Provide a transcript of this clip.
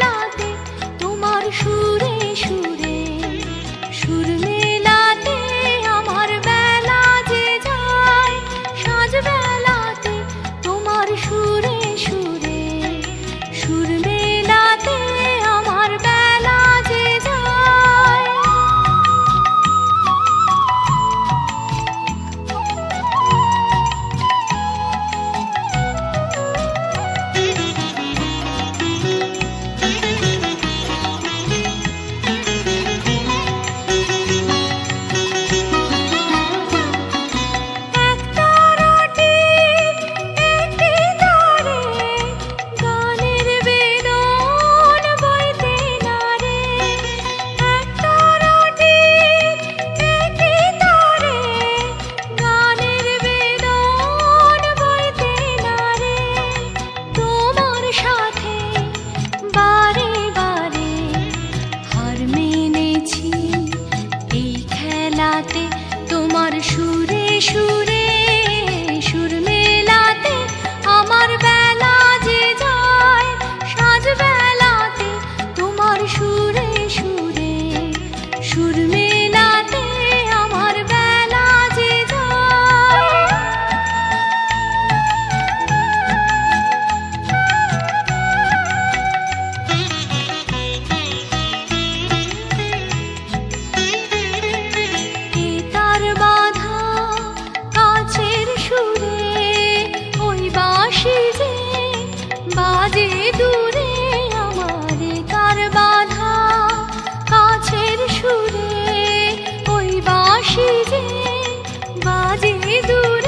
la সুরে সুর মেলাতে আমার বেলা যে যায় সাজবে बाजे दूर